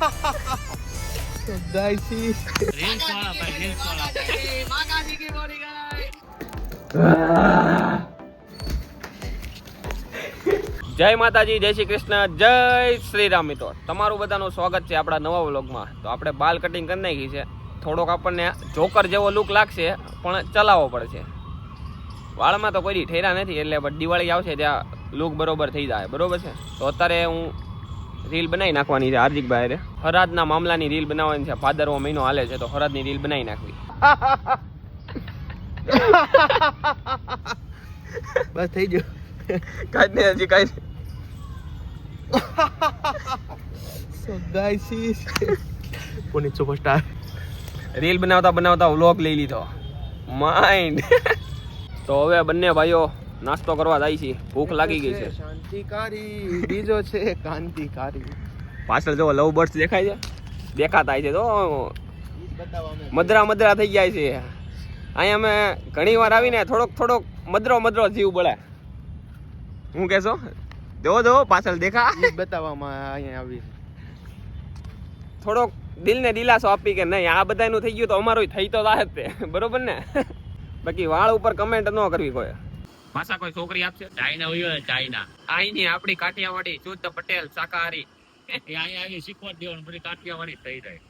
જય માતાજી, જય શ્રી કૃષ્ણ, જય શ્રી રામ મિત્રો. તમારું બધાનું સ્વાગત છે આપણા નવા વ્લોગમાં. તો આપણે બાલ કટિંગ કરી નાખી છે. થોડોક આપણને જોકર જેવો લુક લાગશે, પણ ચલાવવો પડશે. વાળમાં તો કોઈ ઠેરા નથી, એટલે દિવાળી આવશે ત્યાં લુક બરોબર થઈ જાય. બરોબર છે? તો અત્યારે હું રીલ બનાવી નાખવાની છે હાર્દિકભાઈ હરાદના મામલાની રીલ બનાવવાની છે. ભાદરવો મહિનો હાલે છે તો હરાદની રીલ બનાવી નાખવી. બસ થઈ ગયું. કાંઈ નહીં હજી કાંઈ સો ગાઈસી કોની સુપરસ્ટાર રીલ બનાવતા બનાવતા વ્લોગ લઈ લીધો. માઇન્ડ તો હવે બંને ભાઈઓ નાસ્તો કરવા જાય છે. ભૂખ લાગી ગઈ છે શાંતિકારી. બીજો છે કાંતિકારી. પાછળ જો લવ બર્ડ્સ દેખાય છે? દેખાતા છે તો. મદરા મદરા થઈ જાય છે. અહીંયા અમે ઘણી વાર આવીને થોડોક થોડોક મદરો મદરો જીવ બળે. હું કહેશો? જો જો પાછળ દેખા. બતાવવામાં અહીંયા આવી. થોડોક દિલને દિલાસો આપી કે નહીં આ બધાનું થઈ ગયું તો અમારું થઈ તો જ તે. બરોબર ને? બાકી વાળ ઉપર કમેન્ટ ન કરવી કોઈ. પાછા કોઈ છોકરી આપશે? ચાઇના હોય ચાઇના. અહીંની આપણી કાઠિયાવાડી શુદ્ધ પટેલ શાકાહારી. એ અહીંયા આવી શીખવા દેવાનું બધી કાઠિયાવાડી થઈ જાય.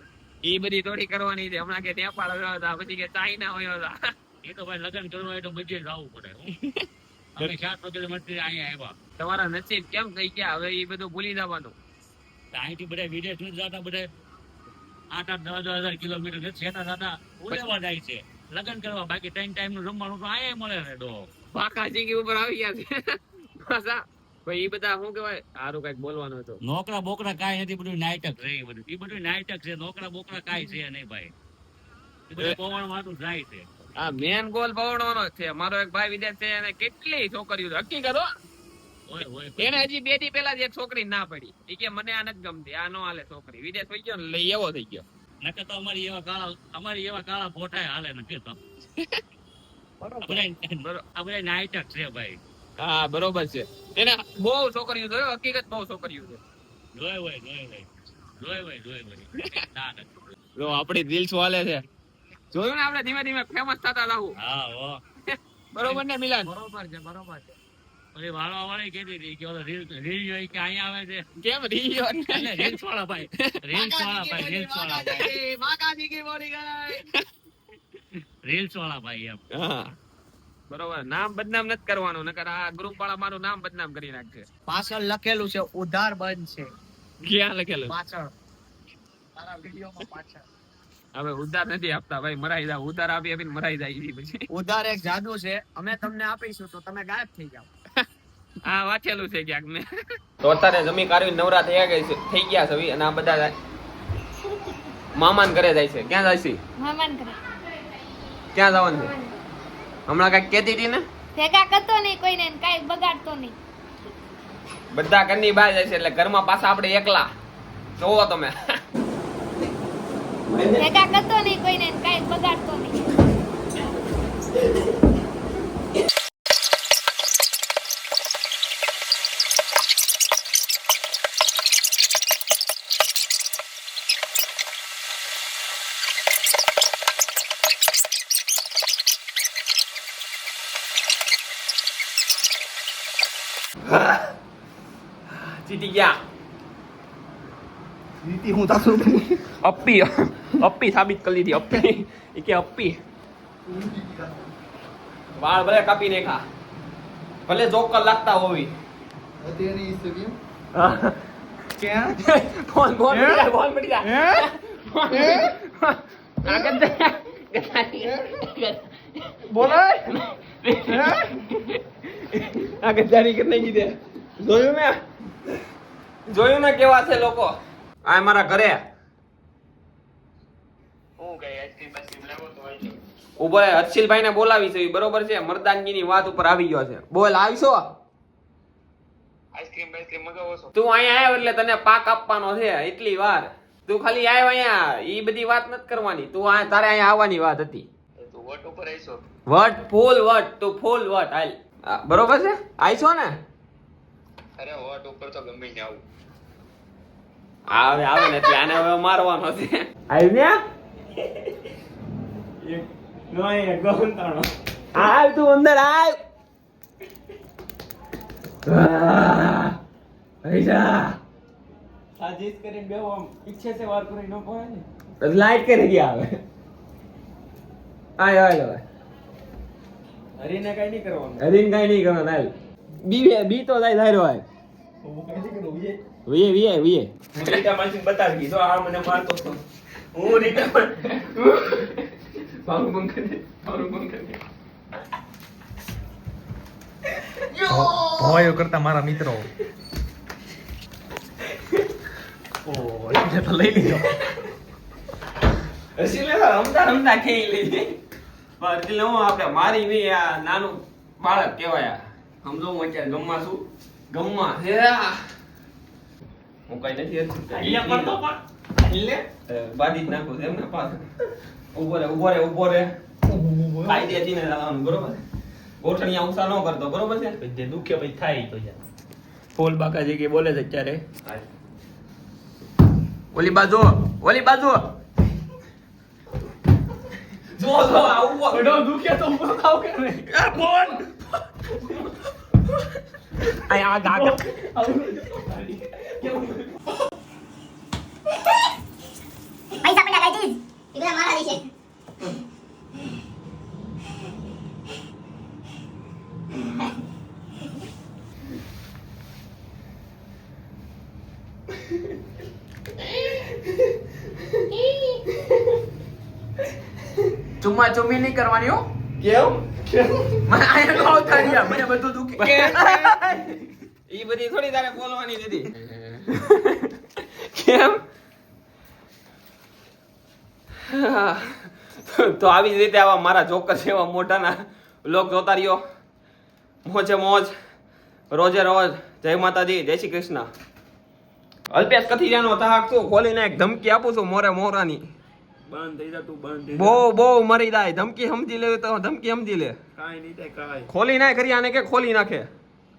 એ બધી થોડી કરવાની છે. હમણાં કે નેપાળ આવ્યો હતા પછી કે ચાઇના હોય હતા. એ તો ભાઈ લગ્ન કરવું હોય તો મજે જ આવવું પડે અમે સાત વગેરે મજે અહીંયા આવ્યા. તમારા નસીબ કેમ થઈ ગયા? હવે એ બધું ભૂલી જવાનું. અહીંથી બધા વિદેશ નથી જતા બધા આઠ આઠ દસ હજાર કિલોમીટર છે થતા ઉડેવા જાય છે. લગ્ન કરવા બાકી ત્રણ ટાઈમનું જમવાનું તો અહીંયા મળે છે ડો પાકા જીગી ઉપર આવી ગયા છે. પાછા ભાઈ એ બધા શું કહેવાય સારું કંઈક બોલવાનું હતું નોકરા બોકરા કાંઈ નથી બધું નાટક છે એ બધું. એ બધું નાટક છે નોકરા બોકરા કાંઈ છે નહીં ભાઈ. એ બધું પવન વાળું જાય છે. આ મેન ગોલ પવડવાનો છે. મારો એક ભાઈ વિદેશ છે એને કેટલી છોકરીઓ નક્કી હકીકત હો. હોય હોય એને હજી બે દી પેલા જ એક છોકરી ના પડી. એ કે મને આ નથી ગમતી આ નો હાલે છોકરી. વિદેશ થઈ ગયો ને લઈ એવો થઈ ગયો. નકર તો અમારી એવા કાળા અમારી એવા કાળા ફોટા હાલે નથી તો. છે ભાઈ. હા બરોબર છે. એને બહુ છોકરીઓ જોયો હકીકત બહુ છોકરીઓ છે. જોય હોય જોય હોય. જોય હોય જોય હોય. ના ના. જો આપણી રીલ્સ વાલે છે. જોયું ને આપણે ધીમે ધીમે ફેમસ થતા રહું. હા હો. બરોબર ને મિલાન? બરોબર છે બરોબર છે. વાળવા વાળી કેતી હતી કે ઓલો રીલ રીલ જોઈ કે અહીંયા આવે છે? કેમ રીયો એટલે રીલ્સ વાળા ભાઈ રીલ્સ વાળા ભાઈ. રીલ્સ વાળા ભાઈ રીલ્સ વાળા ભાઈ એમ. બરોબર. નામ બદનામ નથી કરવાનું નકર આ ગ્રુપ વાળા મારું નામ બદનામ કરી નાખશે. પાછળ લખેલું છે ઉધાર બંધ છે. ક્યાં લખેલું? પાછળ. તારા વિડીયોમાં પાછળ. હવે ઉધાર નથી આપતા ભાઈ મરાઈ જાય ઉધાર આપી આપીને મરાઈ જાય પછી. ઉધાર એક જાદુ છે. અમે તમને આપીશું તો તમે ગાયબ થઈ જાઓ. આ વાંચેલું છે ક્યાંક મેં. તો અત્યારે જમી કાઢવી નવરા થઈ ગયા છે થઈ ગયા છે અને આ બધા મામાન ઘરે જાય છે. ક્યાં જાય છે? મામાન કરે ક્યાં જવાનું? છે હમણાં કંઈક કેતી હતી ને? ભેગા કરતો નહીં કોઈને ને કાંઈ બગાડતો નહીં. બધા ઘરની બહાર જાય છે એટલે ઘરમાં પાછા આપણે એકલા. જોવો તમે. ભેગા કરતો નહીં કોઈને ને કાંઈ બગાડતો નહીં. જીતી ગયા રીતિ હું તાસું અપ્પી અપ્પી સાબિત કરી દીધી અપ્પી એ કે અપ્પી વાળ ભલે કાપી નાખા ભલે જોકર લાગતા હોવી ફોન ફોન ફોન પડી જા. બોલાય આ ગદ્દારી કરી નાખી દે જોયું ને જોયું ને કેવા છે લોકો? આ મારા ઘરે. ઊભો હર્ષિલભાઈ ને બોલાવી છે બરોબર છે. મરદાનગી ની વાત ઉપર આવી ગયો છે. બોલ આવીશો? તું અહીંયા આવ્યો એટલે તને પાક આપવાનો છે એટલી વાર. તું ખાલી આવ્યો અહીંયા. ઈ બધી વાત નથી કરવાની. તું આ તારે અહીંયા આવવાની વાત હતી. વટ ફૂલ વટ તું ફૂલ વટ હાલ. બરોબર છે? આવીશો ને? અરે વોટ ઉપર તો ગમે જાવ આવું. આવે આવે ને ત્યાં હવે મારવાનો છે. આવી ને એક નો એક ગોંતાણો આવ તું અંદર આવ. પૈસા સાજીશ કરીને બેહો આમ. ઈચ્છે છે વાર કરી ન પડે ને. લાઈટ કરી ગયા આવે આય આય આય. હરીને કઈ નહીં કરવાનું. હરીને કઈ નહીં કરવાનું હાલ બી બી તો જાય ધાર્યો હાલ વિયે વિયે વિયે રીટા માસી બતાવી જો આ મને મારતો હું રીટા મારું બંધ કરી મારું બંધ કરી ભવાયો કરતા મારા મિત્રો. ઓ એટલે તો લઈ લીધો. હસી લે રમતા રમતા ખેઈ લીધી. પણ એટલે હું આપણે મારી નહીં આ નાનું બાળક કહેવાય. આ. સમજો હું અત્યારે ગમમાં છું ગમમાં હે હું કઈ નથી અહીંયા પડતો પણ. એટલે બાદી જ નાખું એમ ને પાછળ. ઊભો રે ઊભો રે ઊભો રે. કાયદેથી ને લાવવાનું બરોબર? ગોઠણિયા ઊંચા ન કરતો બરોબર છે? જે દુખે પછી થાય તો યાર. ફૂલ બાકાજી કે બોલે છે અત્યારે. ઓલી બાજુ ઓલી બાજુ. જો જો આવું દુખે તો ઉપર થાવ કે નહીં? કોણ આ ગાગા પૈસા પડ્યા ગાઈઝ એ બધા મારા વિશે. ચુમ્મા ચુમ્મી નહીં કરવાની હો. કેમ? મને આયા નો આવતા મને બધું દુખે. ઈ બધી થોડી તારે બોલવાની નથી કેમ? તો આવી જ રીતે આવા મારા ચોક્કસ એવા મોઢાના લોક જોતા રહ્યો. મોજે મોજ રોજે રોજ. જય માતાજી જય શ્રી કૃષ્ણ. અલ્પેશ કથિરિયાનો તાક તું ખોલીને એક ધમકી આપું છું મોરે મોરાની. બંધ થઈ જા તું બંધ બહુ બહુ મરી જાય. ધમકી સમજી લે તો ધમકી સમજી લે. કાઈ નહીં થાય કાઈ. ખોલી નાખ કરી આને કે ખોલી નાખે?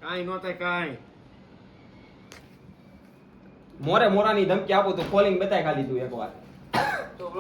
કાઈ નો થાય કાઈ. મોરે મોરાની ધમકી આપું તો કોલિંગ બતાય ખાલી તું એકવાર.